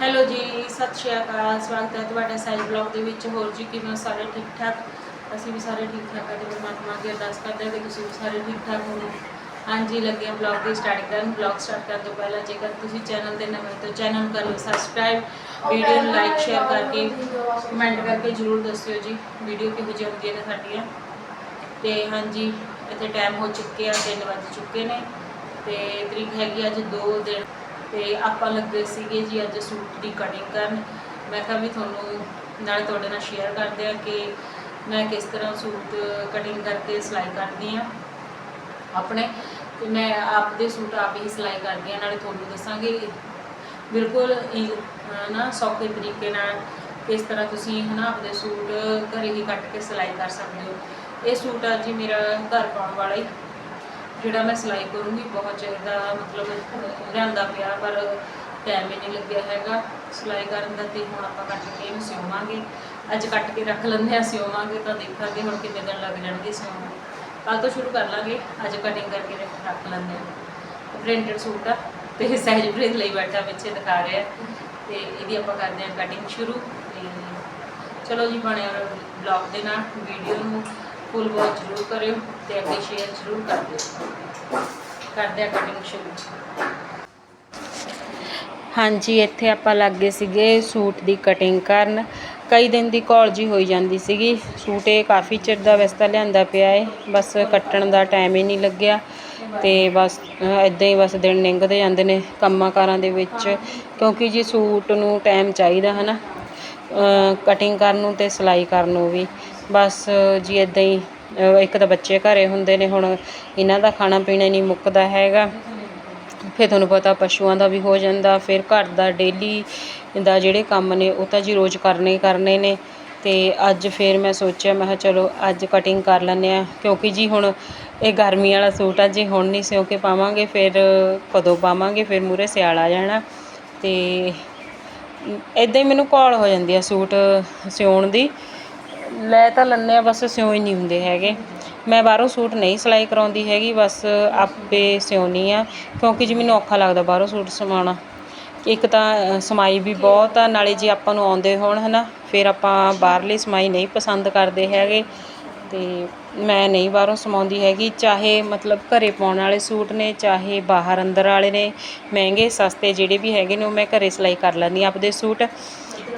Hello ਜੀ, ਸਤਿ ਸ਼੍ਰੀ ਅਕਾਲ, ਸਵਾਗਤ ਹੈ ਤੁਹਾਡਾ ਸਾਈਡ ਬਲੌਗ ਦੇ ਵਿੱਚ। ਹੋਰ ਜੀ, ਕਿਵੇਂ ਸਾਰੇ? ਠੀਕ ਠਾਕ? ਅਸੀਂ ਵੀ ਸਾਰੇ ਠੀਕ ਠਾਕ ਹਾਂ ਤੇ ਪਰਮਾਤਮਾ ਅੱਗੇ ਅਰਦਾਸ ਕਰਦੇ ਹਾਂ ਕਿ ਤੁਸੀਂ ਵੀ ਸਾਰੇ ਠੀਕ ਠਾਕ ਹੋਵੋ। ਹਾਂਜੀ, ਲੱਗੇ ਹਾਂ ਬਲੌਗ ਦੀ ਸਟਾਰਟ ਕਰਨ। ਬਲੌਗ ਸਟਾਰਟ ਕਰਨ ਤੋਂ ਪਹਿਲਾਂ ਜੇਕਰ ਤੁਸੀਂ ਚੈਨਲ ਤੇ ਨਵੇਂ ਹੋ ਤਾਂ ਚੈਨਲ ਨੂੰ ਕਰ ਲਓ ਸਬਸਕ੍ਰਾਈਬ ਵੀਡੀਓ ਨੂੰ ਲਾਈਕ ਸ਼ੇਅਰ ਕਰਕੇ ਕਮੈਂਟ ਕਰਕੇ ਜਰੂਰ ਦੱਸਿਓ ਜੀ ਵੀਡੀਓ ਕਿਹੋ ਜਿਹੀ ਹੁੰਦੀਆਂ ਨੇ ਸਾਡੀਆਂ। ਤੇ ਹਾਂਜੀ, ਇੱਥੇ ਟਾਈਮ ਹੋ ਚੁੱਕਿਆ 3 ਵੱਜ ਚੁੱਕੇ ਨੇ, ਤੇ ਤਰੀਕ ਹੈਗੀ ਅੱਜ 2 ਦਿਨ। ਤੇ ਆਪਾਂ ਲੱਗੇ ਸੀਗੇ ਜੀ ਅੱਜ ਸੂਟ ਦੀ ਕਟਿੰਗ ਕਰਨ। ਮੈਂ ਕਿਹਾ ਵੀ ਤੁਹਾਨੂੰ ਨਾਲੇ ਤੁਹਾਡੇ ਨਾਲ ਸ਼ੇਅਰ ਕਰਦੇ ਆ ਕਿ ਮੈਂ ਕਿਸ ਤਰ੍ਹਾਂ ਸੂਟ ਕਟਿੰਗ ਕਰਕੇ ਸਿਲਾਈ ਕਰਦੀ ਆ ਆਪਣੇ। ਤੇ ਮੈਂ ਆਪਦੇ ਸੂਟ ਆਪ ਹੀ ਸਿਲਾਈ ਕਰਦੀ ਆ ਨਾਲੇ ਤੁਹਾਨੂੰ ਦੱਸਾਂਗੇ ਬਿਲਕੁਲ ਹੀ, ਨਾ ਸੌਖੇ ਤਰੀਕੇ ਨਾਲ ਕਿਸ ਤਰ੍ਹਾਂ ਤੁਸੀਂ ਹਨਾ ਆਪਣੇ ਸੂਟ ਘਰੇ ਹੀ ਕੱਟ ਕੇ ਸਿਲਾਈ ਕਰ ਸਕਦੇ ਹੋ। ਇਹ ਸੂਟ ਆ ਜੀ ਮੇਰਾ ਘਰ ਪਾਉਣ ਵਾਲਾ ਹੀ। ਜਿਹੜਾ ਮੈਂ ਸਿਲਾਈ ਕਰੂੰਗੀ ਬਹੁਤ ਚਿਰ ਮਤਲਬ ਰਹਿੰਦਾ ਪਿਆ, ਪਰ ਟਾਈਮ ਹੀ ਨਹੀਂ ਲੱਗਿਆ ਹੈਗਾ। ਸਿਲਾਈ ਕਰਨ ਦਾ ਤੇ ਹੁਣ ਆਪਾਂ ਕੱਟ ਕੇ ਇਹਨੂੰ ਸਿਉਵਾਂਗੇ ਅੱਜ ਕੱਟ ਕੇ ਰੱਖ ਲੈਂਦੇ ਆ ਸਿਉਵਾਂਗੇ ਤਾਂ ਦੇਖਾਂਗੇ ਹੁਣ ਕਿੰਨੇ ਦਿਨ ਲੱਗ ਜਾਣਗੇ ਸਿਉਣ ਨੂੰ। ਕੱਲ ਤੋਂ ਸ਼ੁਰੂ ਕਰ ਲਾਂਗੇ, ਅੱਜ ਕਟਿੰਗ ਕਰਕੇ ਰੱਖ- ਲੈਂਦੇ ਆ ਪ੍ਰਿੰਟਡ ਸੂਟ ਆ, ਤੇ ਸਹਿਜ ਪ੍ਰੀਤ ਲਈ ਬੈਠਾ ਪਿੱਛੇ ਦਿਖਾ ਰਿਹਾ। ਤੇ ਇਹਦੀ ਆਪਾਂ ਕਰਦੇ ਆ ਕਟਿੰਗ ਸ਼ੁਰੂ, ਤੇ ਚਲੋ ਜੀ ਬਣਿਆ ਬਲੌਗ ਦੇ ਨਾਲ ਵੀਡੀਓ ਨੂੰ। ਫੁੱਲ ਵਾਚ ਜ਼ਰੂਰ ਕਰਿਓ ਤੇ ਅੱਗੇ ਸ਼ੇਅਰ ਜ਼ਰੂਰ ਕਰ ਦਿਓ। ਕਰਦੇ ਆ ਕਟਿੰਗ ਸ਼ੁਰੂ। ਹਾਂਜੀ, ਇੱਥੇ ਆਪਾਂ ਲੱਗੇ ਸੀਗੇ ਸੂਟ ਦੀ ਕਟਿੰਗ ਕਰਨ। ਕਈ ਦਿਨ ਦੀ ਕਾਲ ਜੀ ਹੋਈ ਜਾਂਦੀ ਸੀਗੀ। ਸੂਟ ਇਹ ਕਾਫੀ ਚਿਰ ਦਾ ਵਸਤਾ ਲਿਆਂਦਾ ਪਿਆ ਏ, ਬਸ ਕੱਟਣ ਦਾ ਟਾਈਮ ਹੀ ਨਹੀਂ ਲੱਗਿਆ ਤੇ ਬਸ ਇਦਾਂ ਹੀ ਬਸ ਦਿਨ ਲੰਘਦੇ ਜਾਂਦੇ ਨੇ ਕੰਮਾਂ ਕਾਰਾਂ ਦੇ ਵਿੱਚ, ਕਿਉਂਕਿ ਜੀ ਸੂਟ ਨੂੰ ਟਾਈਮ ਚਾਹੀਦਾ ਹਨਾ ਕਟਿੰਗ ਕਰਨ ਨੂੰ ਤੇ ਸਿਲਾਈ ਕਰਨ ਨੂੰ ਵੀ। ਬਸ ਜੀ ਇਦਾਂ ਹੀ ਇੱਕ ਤਾਂ ਬੱਚੇ ਘਰੇ ਹੁੰਦੇ ਨੇ, ਹੁਣ ਇਹਨਾਂ ਦਾ ਖਾਣਾ ਪੀਣਾ ਨਹੀਂ ਮੁੱਕਦਾ ਹੈਗਾ। ਫਿਰ ਤੁਹਾਨੂੰ ਪਤਾ ਪਸ਼ੂਆਂ ਦਾ ਵੀ ਹੋ ਜਾਂਦਾ, ਫਿਰ ਘਰ ਦਾ ਡੇਲੀ ਦਾ ਜਿਹੜੇ ਕੰਮ ਨੇ, ਉਹ ਤਾਂ ਜੀ ਰੋਜ਼ ਕਰਨੇ ਹੀ ਕਰਨੇ ਨੇ। ਤੇ ਅੱਜ ਫਿਰ ਮੈਂ ਸੋਚਿਆ, ਮੈਂ ਕਿਹਾ ਚਲੋ ਅੱਜ ਕਟਿੰਗ ਕਰ ਲੈਂਦੇ ਆ ਕਿਉਂਕਿ ਜੀ ਹੁਣ ਇਹ ਗਰਮੀ ਵਾਲਾ ਸੂਟ ਆ, ਜੇ ਹੁਣ ਨਹੀਂ ਸਿਉਂ ਕੇ ਪਾਵਾਂਗੇ, ਫਿਰ ਕਦੋਂ ਪਾਵਾਂਗੇ, ਫਿਰ ਮੂਰੇ ਸਿਆਲ ਆ ਜਾਣਾ। ਤੇ ਇਦਾਂ ਹੀ ਮੈਨੂੰ ਕਾਲ ਹੋ ਜਾਂਦੀ ਆ ਸੂਟ ਸਿਉਣ ਦੀ। ਲੈ ਤਾਂ ਲੈਂਦੇ ਹਾਂ, ਬਸ ਸਿਉਂ ਹੀ ਨਹੀਂ ਹੁੰਦੇ ਹੈਗੇ। ਮੈਂ ਬਾਹਰੋਂ ਸੂਟ ਨਹੀਂ ਸਿਲਾਈ ਕਰਵਾਉਂਦੀ ਹੈਗੀ, ਬਸ ਆਪੇ ਸਿਉਂਦੀ ਹਾਂ, ਕਿਉਂਕਿ ਜੀ ਮੈਨੂੰ ਔਖਾ ਲੱਗਦਾ ਬਾਹਰੋਂ ਸੂਟ ਸਵਾਉਣਾ। ਇੱਕ ਤਾਂ ਸਮਾਈ ਵੀ ਬਹੁਤ ਆ, ਨਾਲੇ ਜੇ ਆਪਾਂ ਨੂੰ ਆਉਂਦੇ ਹੋਣ ਹੈ ਨਾ ਫਿਰ ਆਪਾਂ ਬਾਹਰਲੀ ਸਮਾਈ ਨਹੀਂ ਪਸੰਦ ਕਰਦੇ ਹੈਗੇ। ਅਤੇ ਮੈਂ ਨਹੀਂ ਬਾਹਰੋਂ ਸਮਾਉਂਦੀ ਹੈਗੀ, ਚਾਹੇ ਮਤਲਬ ਘਰੇ ਪਾਉਣ ਵਾਲੇ ਸੂਟ ਨੇ, ਚਾਹੇ ਬਾਹਰ ਅੰਦਰ ਵਾਲੇ ਨੇ, ਮਹਿੰਗੇ, ਸਸਤੇ ਜਿਹੜੇ ਵੀ ਹੈਗੇ ਨੇ, ਉਹ ਮੈਂ ਘਰੇ ਸਿਲਾਈ ਕਰ ਲੈਂਦੀ ਹਾਂ ਆਪਦੇ ਸੂਟ।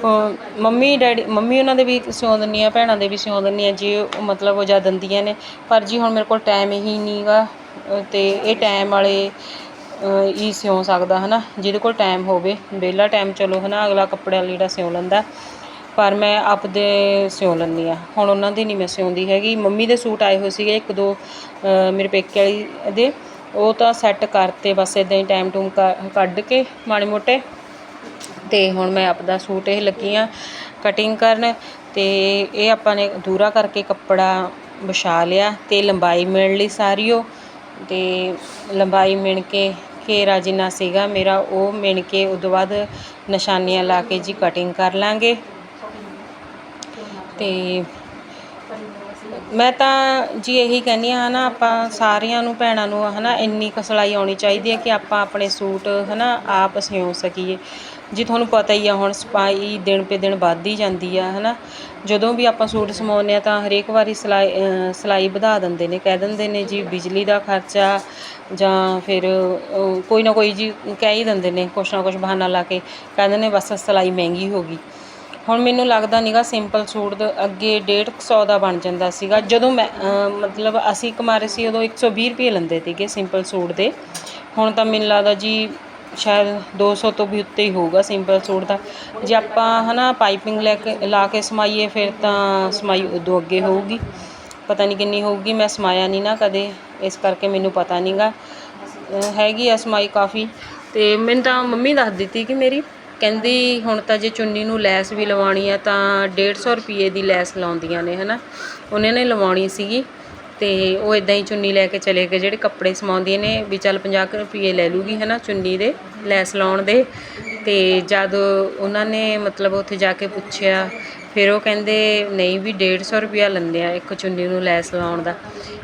ਮੰਮੀ, ਡੈਡੀ, ਮੰਮੀ ਉਹਨਾਂ ਦੇ ਵੀ ਸਿਉਂ ਦਿੰਦੀ ਹਾਂ, ਭੈਣਾਂ ਦੇ ਵੀ ਸਿਉਂ ਦਿੰਦੀ ਹਾਂ, ਜੇ ਉਹ ਮਤਲਬ ਉਹ ਜਦ ਦਿੰਦੀਆਂ ਨੇ। ਪਰ ਜੀ ਹੁਣ ਮੇਰੇ ਕੋਲ ਟਾਈਮ ਹੀ ਨਹੀਂਗਾ ਅਤੇ ਇਹ ਟਾਈਮ ਵਾਲੇ ਹੀ ਸਿਉਂ ਸਕਦਾ ਹੈ ਨਾ ਜਿਹਦੇ ਕੋਲ ਟਾਈਮ ਹੋਵੇ। ਵਿਹਲਾ ਟਾਈਮ ਚਲੋ ਹੈ ਨਾ ਅਗਲਾ ਕੱਪੜਾ ਲੀੜਾ ਸਿਉਂ ਲੈਂਦਾ। ਪਰ ਮੈਂ ਆਪਦੇ ਸਿਉਂ ਲੈਂਦੀ ਹਾਂ। ਹੁਣ ਉਹਨਾਂ ਦੀ ਨਹੀਂ ਮੈਂ ਸਿਉਂਦੀ ਹੈਗੀ। ਮੰਮੀ ਦੇ ਸੂਟ ਆਏ ਹੋਏ ਸੀਗੇ, ਇੱਕ ਦੋ ਮੇਰੇ ਪੇਕੇ ਵਾਲੀ ਦੇ। ਉਹ ਤਾਂ ਸੈੱਟ ਕਰਤੇ ਬਸ ਇਦਾਂ ਹੀ ਟਾਈਮ ਟੂਮ ਕ- ਕੱਢ ਕੇ, ਮਾੜੇ ਮੋਟੇ। ਤੇ ਹੁਣ ਮੈਂ ਆਪਦਾ ਸੂਟ ਇਹ ਲੱਗੀ ਆ ਕਟਿੰਗ ਕਰਨ ਤੇ ਇਹ ਆਪਾਂ ਨੇ ਦੂਰਾ ਕਰਕੇ ਕੱਪੜਾ ਵਿਛਾ ਲਿਆ ਤੇ ਲੰਬਾਈ ਮਿਣ ਲਈ ਸਾਰੀ ਉਹ ਤੇ ਲੰਬਾਈ ਮਿਣ ਕੇ ਘੇਰਾ ਜਿੰਨਾ ਸੀਗਾ ਮੇਰਾ ਉਹ ਮਿਣ ਕੇ ਉਸ ਤੋਂ ਬਾਅਦ ਨਿਸ਼ਾਨੀਆਂ ਲਾ ਕੇ ਜੀ ਕਟਿੰਗ ਕਰ ਲਾਂਗੇ। ਤੇ ਮੈਂ ਤਾਂ ਜੀ ਇਹੀ ਕਹਿੰਦੀ ਹਾਂ ਨਾ ਆਪਾਂ ਸਾਰਿਆਂ ਨੂੰ ਭੈਣਾਂ ਨੂੰ ਹਨਾ ਇੰਨੀ ਕੁ ਸਿਲਾਈ ਆਉਣੀ ਚਾਹੀਦੀ ਹੈ ਕਿ ਆਪਾਂ ਆਪਣੇ ਸੂਟ ਹਨਾ ਆਪ ਸਿਉਂ ਸਕੀਏ। ਜੀ ਤੁਹਾਨੂੰ ਪਤਾ ਹੀ ਆ, ਹੁਣ ਸਪਾਈ ਦਿਨ ਪੇ ਦਿਨ ਵੱਧਦੀ ਜਾਂਦੀ ਆ ਹੈ ਨਾ ਜਦੋਂ ਵੀ ਆਪਾਂ ਸੂਟ ਸਮਾਉਂਦੇ ਹਾਂ ਤਾਂ ਹਰੇਕ ਵਾਰੀ ਸਿਲਾਈ ਸਿਲਾਈ ਵਧਾ ਦਿੰਦੇ ਨੇ, ਕਹਿ ਦਿੰਦੇ ਨੇ ਜੀ ਬਿਜਲੀ ਦਾ ਖਰਚਾ ਜਾਂ ਫਿਰ ਕੋਈ ਨਾ ਕੋਈ ਜੀ ਕਹਿ ਹੀ ਦਿੰਦੇ ਨੇ, ਕੁਛ ਨਾ ਕੁਛ ਬਹਾਨਾ ਲਾ ਕੇ ਕਹਿੰਦੇ ਨੇ ਬਸ ਸਿਲਾਈ ਮਹਿੰਗੀ ਹੋ ਗਈ। ਹੁਣ ਮੈਨੂੰ ਲੱਗਦਾ ਨੀਗਾ ਸਿੰਪਲ ਸੂਟ ਦਾ, ਅੱਗੇ 150 ਦਾ ਬਣ ਜਾਂਦਾ ਸੀਗਾ, ਜਦੋਂ ਮੈਂ ਮਤਲਬ ਅਸੀਂ ਕਮਾ ਰਹੇ ਸੀ ਉਦੋਂ 120 ਰੁਪਏ ਲੈਂਦੇ ਸੀਗੇ ਸਿੰਪਲ ਸੂਟ ਦੇ। ਹੁਣ ਤਾਂ ਮੈਨੂੰ ਲੱਗਦਾ ਜੀ ਸ਼ਾਇਦ 200 ਤੋਂ ਵੀ ਉੱਤੇ ਹੀ ਹੋਊਗਾ ਸਿੰਪਲ ਸੂਟ ਦਾ। ਜੇ ਆਪਾਂ ਹਨਾ ਪਾਈਪਿੰਗ ਲੈ ਕੇ, ਲਾ ਕੇ ਸਮਾਈਏ, ਫਿਰ ਤਾਂ ਸਮਾਈ ਉਦੋਂ ਅੱਗੇ ਹੋਊਗੀ। ਪਤਾ ਨਹੀਂ ਕਿੰਨੀ ਹੋਊਗੀ, ਮੈਂ ਸਮਾਇਆ ਨਹੀਂ ਨਾ ਕਦੇ, ਇਸ ਕਰਕੇ ਮੈਨੂੰ ਪਤਾ ਨਹੀਂਗਾ। ਹੈਗੀ ਆ ਸਮਾਈ ਕਾਫੀ। ਤੇ ਮੈਨੂੰ ਤਾਂ ਮੰਮੀ ਦੱਸ ਦਿੱਤੀ ਕਿ ਮੇਰੀ, ਕਹਿੰਦੀ ਹੁਣ ਤਾਂ ਜੇ ਚੁੰਨੀ ਨੂੰ ਲੈਸ ਵੀ ਲਵਾਉਣੀ ਆ ਤਾਂ 150 ਰੁਪਏ ਦੀ ਲੈਸ ਲਾਉਂਦੀਆਂ ਨੇ ਹਨਾ। ਉਹਨਾਂ ਨੇ ਲਵਾਉਣੀ ਸੀਗੀ। ਅਤੇ ਉਹ ਇੱਦਾਂ ਹੀ ਚੁੰਨੀ ਲੈ ਕੇ ਚਲੇ ਗਏ। ਜਿਹੜੇ ਕੱਪੜੇ ਸਮਾਉਂਦੀਆਂ ਨੇ ਵੀ ਚੱਲ 50 ਕੁ ਰੁਪਏ ਲੈ ਲੂਗੀ ਹੈ ਨਾ ਚੁੰਨੀ ਦੇ, ਲੈਸ ਲਾਉਣ ਦੇ। ਅਤੇ ਜਦ ਉਹਨਾਂ ਨੇ ਮਤਲਬ ਉੱਥੇ ਜਾ ਕੇ ਪੁੱਛਿਆ, ਫਿਰ ਉਹ ਕਹਿੰਦੇ, ਨਹੀਂ ਵੀ 150 ਰੁਪਿਆ ਲੈਂਦੇ ਆ ਇੱਕ ਚੁੰਨੀ ਨੂੰ ਲੈਸ ਲਾਉਣ ਦਾ।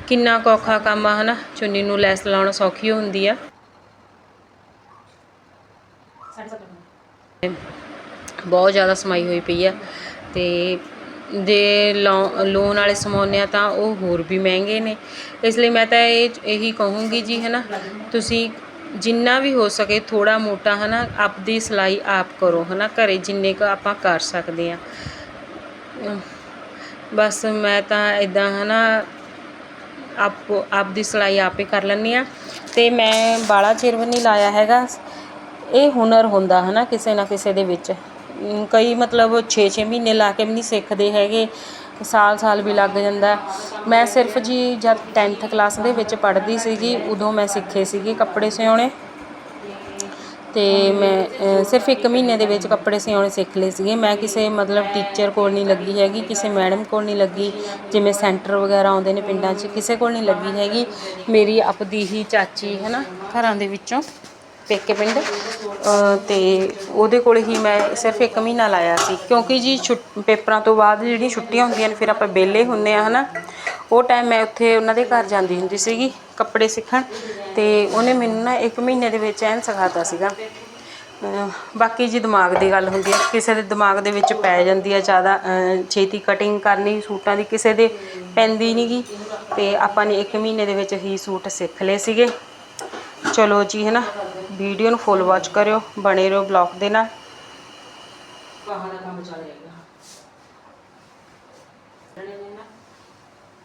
ਕਿੰਨਾ ਕੁ ਔਖਾ ਕੰਮ ਆ ਹੈ ਨਾ ਚੁੰਨੀ ਨੂੰ ਲੈਸ ਲਾਉਣਾ ਸੌਖੀ ਹੁੰਦੀ ਆ। ਬਹੁਤ ਜ਼ਿਆਦਾ ਸਮਾਈ ਹੋਈ ਪਈ ਆ ਤੇ ਦੇ ਲੋਨ ਵਾਲੇ ਸਮਾਉਂਦੇ ਹਾਂ ਤਾਂ ਉਹ ਹੋਰ ਵੀ ਮਹਿੰਗੇ ਨੇ। ਇਸ ਲਈ ਮੈਂ ਤਾਂ ਇਹ, ਇਹੀ ਕਹੂੰਗੀ ਜੀ ਹੈ ਨਾ ਤੁਸੀਂ ਜਿੰਨਾ ਵੀ ਹੋ ਸਕੇ ਥੋੜ੍ਹਾ ਮੋਟਾ ਹੈ ਨਾ ਆਪਦੀ ਸਿਲਾਈ ਆਪ ਕਰੋ ਹੈ ਨਾ ਘਰੇ ਜਿੰਨੇ ਕੁ ਆਪਾਂ ਕਰ ਸਕਦੇ ਹਾਂ। ਬਸ ਮੈਂ ਤਾਂ ਇਦਾਂ ਹੈ ਨਾ ਆਪ, ਆਪਦੀ ਸਿਲਾਈ ਆਪੇ ਕਰ ਲੈਂਦੀ ਆ ਤੇ ਮੈਂ ਬਾਲਾ ਚਿਰ ਵੀ ਨਹੀਂ ਲਾਇਆ ਹੈਗਾ। ਇਹ ਹੁਨਰ ਹੁੰਦਾ ਹੈ ਨਾ ਕਿਸੇ ਨਾ ਕਿਸੇ ਦੇ ਵਿੱਚ। ਕਈ ਮਤਲਬ 6-6 ਮਹੀਨੇ ਲਾ ਕੇ ਵੀ ਨਹੀਂ ਸਿੱਖਦੇ ਹੈਗੇ, ਸਾਲ ਸਾਲ ਵੀ ਲੱਗ ਜਾਂਦਾ। ਮੈਂ ਸਿਰਫ ਜੀ ਜਦ 10th ਕਲਾਸ ਦੇ ਵਿੱਚ ਪੜ੍ਹਦੀ ਸੀਗੀ, ਉਦੋਂ ਮੈਂ ਸਿੱਖੇ ਸੀਗੇ ਕੱਪੜੇ ਸਿਉਣੇ। ਤੇ ਮੈਂ ਸਿਰਫ 1 ਮਹੀਨੇ ਦੇ ਵਿੱਚ ਕੱਪੜੇ ਸਿਉਣੇ ਸਿੱਖ ਲਏ ਸੀਗੇ। ਮੈਂ ਕਿਸੇ ਮਤਲਬ ਟੀਚਰ ਕੋਲ ਨਹੀਂ ਲੱਗੀ ਹੈਗੀ, ਕਿਸੇ ਮੈਡਮ ਕੋਲ ਨਹੀਂ ਲੱਗੀ। ਜਿਵੇਂ ਸੈਂਟਰ ਵਗੈਰਾ ਆਉਂਦੇ ਨੇ ਪਿੰਡਾਂ 'ਚ, ਕਿਸੇ ਕੋਲ ਨਹੀਂ ਲੱਗੀ ਹੈਗੀ। ਮੇਰੀ ਆਪਦੀ ਹੀ ਚਾਚੀ ਹੈ ਨਾ ਘਰਾਂ ਦੇ ਵਿੱਚੋਂ। ਪੇਕੇ ਪਿੰਡ। ਅ, ਤੇ ਉਹਦੇ ਕੋਲ ਹੀ ਮੈਂ ਸਿਰਫ ਇੱਕ ਮਹੀਨਾ ਲਾਇਆ ਸੀ। ਕਿਉਂਕਿ ਜੀ ਛੁੱਟ ਪੇਪਰਾਂ ਤੋਂ ਬਾਅਦ ਜਿਹੜੀਆਂ ਛੁੱਟੀਆਂ ਹੁੰਦੀਆਂ ਨੇ ਫਿਰ ਆਪਾਂ ਵਿਹਲੇ ਹੁੰਨੇ ਆ ਹਨਾ। ਉਹ ਟਾਈਮ ਮੈਂ ਉੱਥੇ ਉਹਨਾਂ ਦੇ ਘਰ ਜਾਂਦੀ ਹੁੰਦੀ ਸੀਗੀ ਕੱਪੜੇ ਸਿੱਖਣ ਤੇ ਉਹਨੇ ਮੈਨੂੰ ਨਾ ਇੱਕ ਮਹੀਨੇ ਦੇ ਵਿੱਚ ਐਨ ਸਿਖਾਤਾ ਸੀਗਾ। ਬਾਕੀ ਜੀ ਦਿਮਾਗ ਦੀ ਗੱਲ ਹੁੰਦੀ ਹੈ ਕਿਸੇ ਦੇ ਦਿਮਾਗ ਦੇ ਵਿੱਚ ਪੈ ਜਾਂਦੀ ਹੈ ਜ਼ਿਆਦਾ ਛੇਤੀ ਕਟਿੰਗ ਕਰਨੀ ਸੂਟਾਂ ਦੀ ਕਿਸੇ ਦੇ ਪੈਂਦੀ ਨਹੀਂਗੀ ਤੇ ਆਪਾਂ ਨੇ 1 ਮਹੀਨੇ ਦੇ ਵਿੱਚ ਹੀ ਸੂਟ ਸਿੱਖ ਲਏ ਸੀਗੇ। ਚਲੋ ਜੀ ਹੈ ਨਾ ਵੀਡੀਓ ਨੂੰ ਫੁੱਲ ਵਾਚ ਕਰਿਓ, ਬਣੇ ਰਹੋ ਬਲੌਗ ਦੇ ਨਾਲ। ਬਾਹਾਂ ਦਾ ਕੰਮ ਚੱਲ ਜਾਏਗਾ।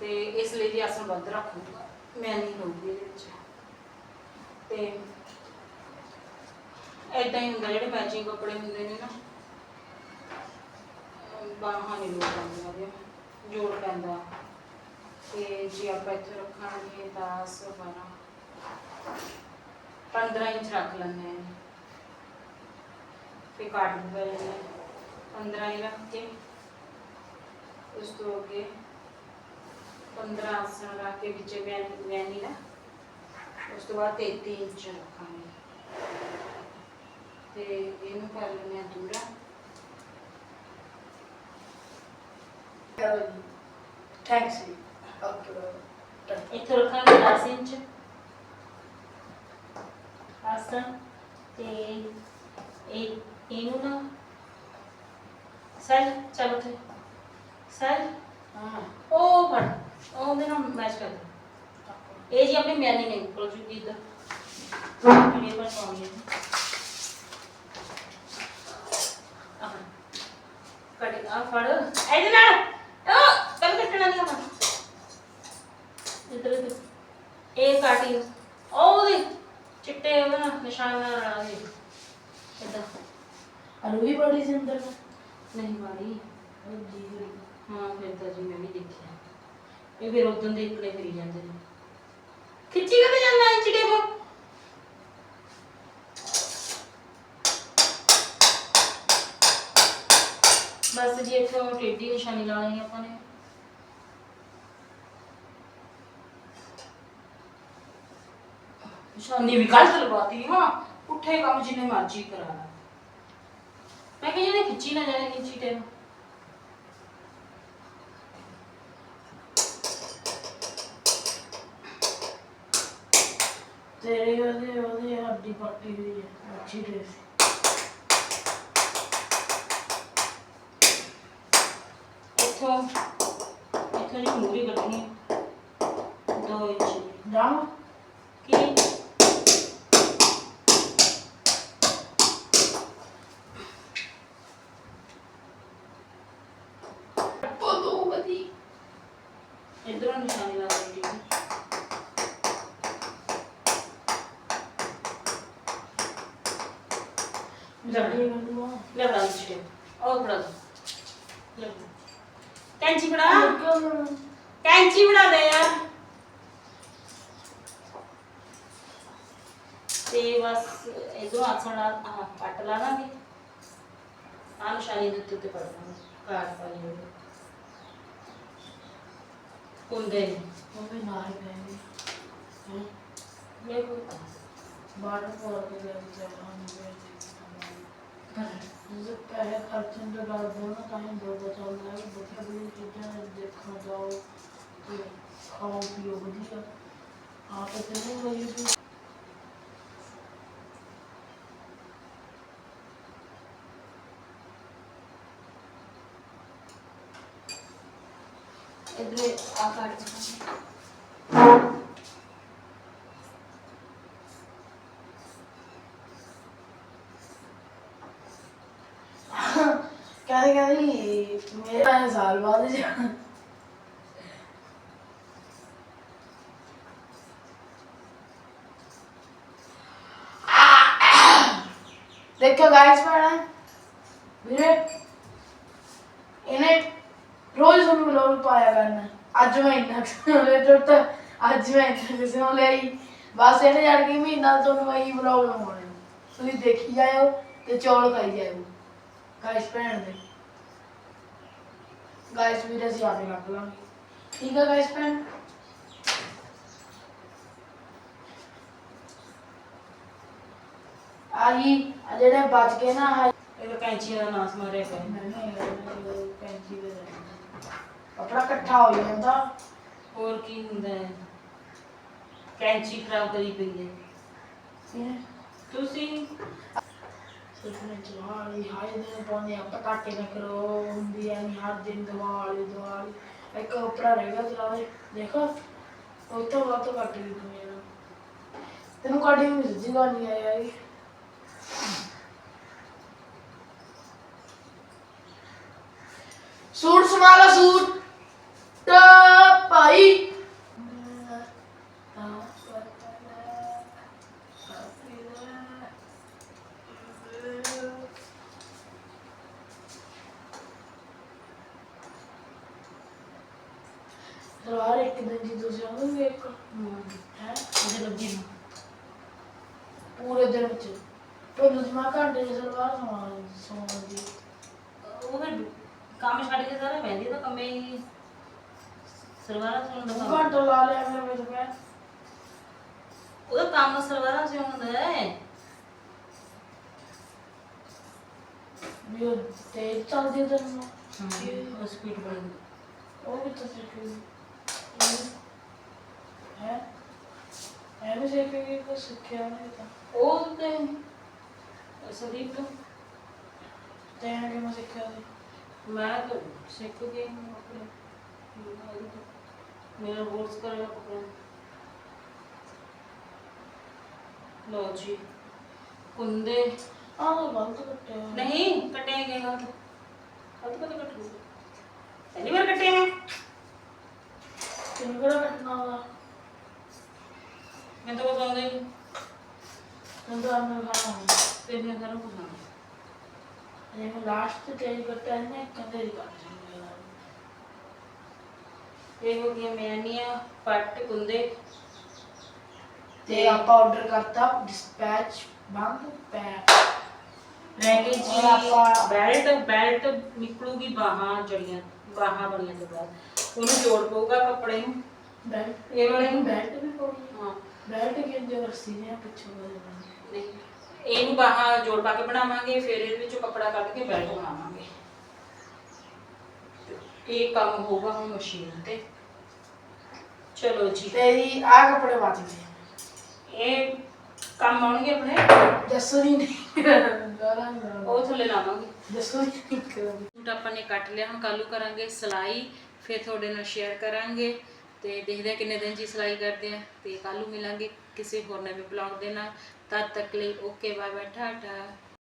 ਤੇ ਇਸ ਲਈ ਜੀ ਆਸਣ ਵੱਧ ਰੱਖੂਗਾ। ਮੈਂ ਨਹੀਂ ਲਊਂਗੀ ਇਹਦੇ ਵਿੱਚ। ਤੇ ਐਦਾਂ ਹੀ ਹੁੰਦਾ, ਜਿਹੜੇ ਮੈਚਿੰਗ ਕੱਪੜੇ ਹੁੰਦੇ ਨੇ ਨਾ, ਬਾਹਾਂ ਨਹੀਂ ਲੋੜ ਪੈਂਦੀਆਂ ਉਹਦੇ। ਜੋੜ ਪੈਂਦਾ। ਤੇ ਜੇ ਆਪਾਂ ਇੱਥੇ ਰੱਖਾਂਗੇ 10 12 15 ਇੰਚ ਰੱਖ ਲੈਂਦੇ ਹਾਂ ਤੇ ਕੱਟ ਲੈਂਦੇ ਹਾਂ 15 ਹੀ ਰੱਖ ਕੇ ਉਸ ਤੋਂ ਅੱਗੇ 15 ਆਸਣ ਰੱਖ ਕੇ ਵਿੱਚ ਵੈਨ ਵੈਨੀ ਨਾ ਉਸ ਤੋਂ ਬਾਅਦ 33 ਇੰਚ ਰੱਖਾਂਗੇ। ਤੇ ਇਹਨੂੰ ਕਰ ਲੈਂਦੇ ਹਾਂ ਦੂਰਾ। ਥੈਂਕਸ ਜੀ। ਓਕੇ ਇੱਥੇ ਰੱਖਾਂਗੇ 10 ਇੰਚ। ਆਸਣ ਤੇ ਇਹ ਇਹਨੂੰ ਨਾ ਸੈਲ ਚੱਲ ਉੱਥੇ। ਸੈਲ ਹਾਂ। ਉਹ ਫੜ ਉਹਦੇ ਨਾਲ ਮੈਚ ਕਰ ਦੇ। ਇਹ ਜੀ ਆਪਣੀ ਮਿਆਨੀ ਨੇ ਕੋਲ ਜੁਗੀ ਦਾ ਵੀਡੀਓ ਪਰ ਪਾਉਣੀ ਹੈ ਆਹ ਕੜੀ ਆ ਫੜ। ਇਹਦੇ ਨਾਲ। ਉਹ ਕੱਲ ਕੱਟਣਾ ਨਹੀਂ ਆਪਾਂ ਇਧਰ ਇਹ ਕਾਟੀ ਚਿੱਟੇ ਉਹਦੇ ਨਿਸ਼ਾਨ ਨਾਲ ਰਲਾ ਦੇ। ਇਦਾਂ। ਅਰੂ ਵੀ ਬੜੀ ਸੁੰਦਰ ਹੈ ਨਹੀਂ ਮਾਰੀ ਉਹ ਜੀ ਹੋਈ। ਹਾਂ ਫਿਰ ਤਾਂ ਜੀ ਮੈਂ ਵੀ ਦੇਖਿਆ। ਇਹ ਫਿਰ ਉਦੋਂ ਦੇ ਇਕੜੇ ਫਿਰੀ ਜਾਂਦੇ ਨੇ। ਖਿੱਚੀ ਕਦੇ ਜਾਂਦਾ ਇੰਚ ਟੇਪ? ਬਸ ਜੀ ਇੱਥੋਂ ਟੇਢੀ ਨਿਸ਼ਾਨੀ ਲਾ ਲੈਣੀ ਆਪਾਂ ਨੇ। ਨਿਸ਼ਾਨੀ ਵੀ ਗਲਤ ਲਗਾਤੀ ਹਾਂ ਪੁੱਠੇ ਕੰਮ ਜਿੰਨੇ ਮਰਜ਼ੀ ਕਰਾ ਲਾ ਮੈਂ ਕਿਹਾ ਜਿਹਨੇ ਖਿੱਚੀ ਨਾ ਜਾਏ ਇੰਚੀ ਟੇਪ ਤੇਰੇ ਉਹਦੇ ਉਹਦੇ ਹੱਡੀ ਪੱਟੀ ਹੋਈ ਹੈ ਅੱਛੀ ਡਰੈਸ ਇੱਥੋਂ ਇੱਥੋਂ ਦੀ ਮੂਰੀ ਕੱਢਣੀ। ਦੋ ਇੰਚ ਦੀ। ਜਾਮ ਕੀ ਬੋਲੋ ਬਦੀ ਇਧਰੋਂ ਨਿਸ਼ਾਨੀ ਲਾ ਦੇ ਜੀ ਜੱਡੀ ਗੰਦੂਆ ਲੈ ਬੜਾ ਇੰਚ ਉਹ ਲੈ ਬੜਾ। ਕੈਂਚੀ ਬੜਾ ਕੈਂਚੀ ਬਣਾ ਦੇ ਯਾਰ ਤੇ ਬਸ ਇਧਰੋਂ ਆਸਣ ਕੱਟ ਲਾਵਾਂਗੇ। ਆ ਨਿਸ਼ਾਨੀ ਦੇ ਉੱਤੇ ਪੜ ਦਾਂਗੇ ਕਾਟ ਪਾਈ ਹੋਈ ਕੁੰਦੇ ਉਹ ਵੀ ਨਾਲ ਪੈਂਦੀ ਹੈ ਮੈਂ ਕੋਈ ਬਾਹਰ ਕੋਲ ਕੇ ਲੈ ਕੇ ਜਾਣਾ ਨਹੀਂ ਜੇ ਪੈਸੇ ਖਰਚਣ ਦਾ ਡਰ ਦੋ ਨਾ ਤਾਂ ਹੀ ਦੋ ਬਚਾਉਂਦਾ ਹੈ ਵਧੀਆ ਵਧੀਆ ਚੀਜ਼ਾਂ ਦੇਖਣ ਜਾਓ ਤੇ ਖਾਓ ਪੀਓ ਵਧੀਆ ਆਪ ਤੇ ਨਹੀਂ ਹੋਈ ਵੀ ਇਧਰ ਆ ਕਾਟ ਕਹਿੰਦੇ ਕਹਿੰਦੀ ਮੇਰਾ ਸਾਲ ਬਾਅਦ ਜਾ ਦੇਖੋ ਗਾਇਸ ਪੜਾ ਵੀਰੇ ਇਹਨੇ ਰੋਜ਼ ਤੁਹਾਨੂੰ ਵਲੌਗ ਪਾਇਆ ਕਰਨਾ। ਅੱਜ ਮੈਂ ਇੰਨਾ ਰਿਲੇਟਡ ਤਾਂ ਅੱਜ ਮੈਂ ਇੰਨਾ ਕਿਸੇ ਨੂੰ ਲਈ। ਬਸ ਇਹਨੇ ਜੜ ਕੇ ਮਹੀਨਾ ਤੁਹਾਨੂੰ ਮੈਂ ਹੀ ਵਲੌਗ ਲਵਾਉਣੇ ਨੇ। ਤੁਸੀਂ ਦੇਖੀ ਜਾਇਓ ਤੇ ਚੌਲ ਖਾਈ ਜਾਇਓ। ਗਾਇਸ ਭੈਣ ਦੇ। ਗਾਇਸ ਵੀਰੇ ਅਸੀਂ ਆਦੇ ਲੱਗ ਲਾਂਗੇ। ਠੀਕ ਹੈ ਗਾਇਸ ਭੈਣ? ਆਹੀ ਜਿਹੜੇ ਬਚ ਗਏ ਨਾ ਇਹ ਕੈਂਚੀ ਦਾ ਨਾਸ ਮਾਰਿਆ ਨਹੀਂ ਕੈਂਚੀ ਦੇ ਕਪੜਾ ਇਕੱਠਾ ਹੋ ਜਾਂਦਾ। ਹੋਰ ਕੀ ਹੁੰਦਾ ਹੈ? ਕੈਂਚੀ ਖਰਾਬ ਕਰੀ ਪਈ ਹੈ। ਤੁਸੀਂ? ਸੁਪਨੇ ਚਵਾਲੀ ਹਾਏ ਦਿਨ ਪਾਉਂਦੇ ਆ ਪਟਾਕੇ ਨਾ ਕਰੋ ਹੁੰਦੀ ਆ ਨਹੀਂ ਹਰ ਦਿਨ ਦਿਵਾਲੀ ਦਿਵਾਲੀ। ਇੱਕ ਕਪੜਾ ਰਹਿ ਗਿਆ ਚਲਾਵੇ ਦੇਖੋ। ਉਹ ਤੋਂ ਤੋਂ ਕੱਟ ਗਈ ਯਾਰ ਤੈਨੂੰ ਕਾਢੀ ਵੀ ਸੱਜੀ ਗੱਲ ਨਹੀਂ ਆਇਆ ਇਹ ਸੂਟ ਸਮਾ ਲਓ ਸੂਟ। ਤਾਂ ਭਾਈ। ਸਲਵਾਰ ਇੱਕ ਦਿਨ ਜੀ ਤੁਸੀਂ ਆਉਂਗੇ ਇੱਕ ਹੈ? ਇਹ ਲੱਗੀ ਨੂੰ। ਪੂਰੇ ਦਿਨ ਚ। ਤੁਹਾਨੂੰ ਜਮਾ ਘੰਟੇ ਚ ਸਲਵਾਰ ਸਵਾ ਸਵਾਉਣ ਦੀ ਉਹ ਫਿਰ ਕੰਮ ਛੱਡ ਕੇ ਸਾਰਾ ਮਹਿੰਦੀ ਦਾ ਕੰਮ ਹੀ ਸਰਵਾਰਾ ਸਿਉਣ ਦਾ ਕੰਮ। ਘੰਟਾ ਲਾ ਲਿਆ ਮੇਰੇ ਵਿੱਚ ਮੈਂ ਉਹਦਾ ਕੰਮ ਸਰਵਾਰਾ ਸਿਉਣ ਦਾ ਹੈ। ਵੀ ਉਹ ਤੇਜ਼ ਚੱਲਦੀ ਹੈ ਤੈਨੂੰ ਉਹ ਸਪੀਡ ਬੜੀ ਉਹ ਵੀ ਤਾਂ ਸਿੱਖੀ ਹੈ? ਹੈ ਵੀ ਸਿੱਖੀ ਕਿ ਸਿੱਖਿਆ ਨਹੀਂ ਤਾਂ। ਉਹ ਤੇ ਸੰਦੀਪ। ਤੋਂ ਤੈਂ ਕਿ ਮੈਂ ਸਿੱਖਿਆ ਸੀ ਮੈਂ ਤਾਂ ਸਿੱਖ ਗਈ ਹੂੰ। ਆਪਣੇ ਮੇਰਾ ਕੋਰਸ ਕਰਿਆ ਕੱਪੜਾ। ਲੋ ਜੀ ਕੁੰਦੇ। ਆਹ ਗਲਤ ਕੱਟਿਆ। ਨਹੀਂ ਕੱਟੇ ਗਏ ਹੱਥ ਹੱਥ ਕਦੇ ਕੱਟ ਪਹਿਲੀ ਵਾਰ ਕੱਟੇ ਹੈ ਤੈਨੂੰ ਕਿਹੜਾ ਕੱਟਣਾ ਵਾ। ਮੈਂ ਤਾਂ ਬਤਾਉਂਦਾ ਹੀ ਨਹੀਂ। ਤੈਨੂੰ ਤਾਂ ਮੈਂ ਖਾਣਾ ਤੇ ਮੈਂ ਸਾਰਾ ਕੁਝ ਜੇ ਮੈਂ ਲਾਸਟ ਤੇ ਤੇਜ਼ ਕੱਟਿਆ ਨੇ ਕੰਦੇ ਦੀ ਕੱਟ ਇਹ ਹੋ ਗਿਆ ਮੈਨੀਆਂ ਪੱਟ ਕੁੰਦੇ। ਤੇ ਆਪਾਂ ਆਰਡਰ ਕਰਤਾ ਡਿਸਪੈਚ ਬੰਦ ਪੈਕ। ਰਹਿ ਗਈ ਔਰ ਆਪਾਂ- ਜੀ ਬੈਲਟ ਬੈਲਟ ਨਿਕਲੂਗੀ ਬਾਹਾਂ ਜੜੀਆਂ ਬਾਹਾਂ ਬਣੀਆਂ ਤੋਂ ਬਾਅਦ। ਉਹਨੂੰ ਜੋੜ ਪਊਗਾ ਕੱਪੜੇ ਨੂੰ। ਬੈਲਟ ਇਹ ਵਾਲੇ ਨੂੰ। ਬੈਲਟ ਵੀ ਪਾਉਣੀ ਹੈ। ਹਾਂ ਬੈਲਟ ਕਹਿੰਦੇ ਰੱਸੀ ਨੇ ਪਿੱਛੋਂ ਬਦਲਣੀ ਨਹੀਂ। ਇਹਨੂੰ ਬਾਹਾਂ ਜੋੜ ਪਾ ਕੇ ਬਣਾਵਾਂਗੇ ਫਿਰ ਇਹਦੇ ਵਿੱਚੋਂ ਕੱਪੜਾ ਕੱਢ ਕੇ ਬੈਲਟ ਬਣਾਵਾਂਗੇ। ਇਹ ਕੰਮ ਹੋਊਗਾ ਹੁਣ ਮਸ਼ੀਨ ਤੇ। ਚਲੋ ਜੀ। ਤੇਰੀ ਆ ਕੱਪੜੇ ਬਚ ਗਏ ਇਹ ਕੰਮ ਆਉਣਗੇ ਆਪਣੇ? ਜੱਸੂ ਦੀ ਨਹੀਂ ਉਹ ਥੱਲੇ ਲਾਵਾਂਗੇ। ਜੱਸੂ ਦੀ ਨਹੀਂ ਕਰਾਂਗੀ? ਸੂਟ ਆਪਾਂ ਨੇ ਕੱਟ ਲਿਆ ਹੁਣ ਕੱਲੂ ਕਰਾਂਗੇ ਸਿਲਾਈ ਫਿਰ ਤੁਹਾਡੇ ਨਾਲ ਸ਼ੇਅਰ ਕਰਾਂਗੇ। ਤੇ ਦੇਖਦੇ ਆ ਕਿੰਨੇ ਦਿਨ ਜੀ ਸਿਲਾਈ ਕਰਦੇ ਆ ਤੇ ਕੱਲੂ ਮਿਲਾਂਗੇ ਕਿਸੇ ਹੋਰ ਨਵੇਂ ਬਲੌਗ ਦੇ ਨਾਲ। ਤਦ ਤੱਕ ਲਈ ਓਕੇ ਬਾਏ ਬਾਏ ਟਾਟਾ।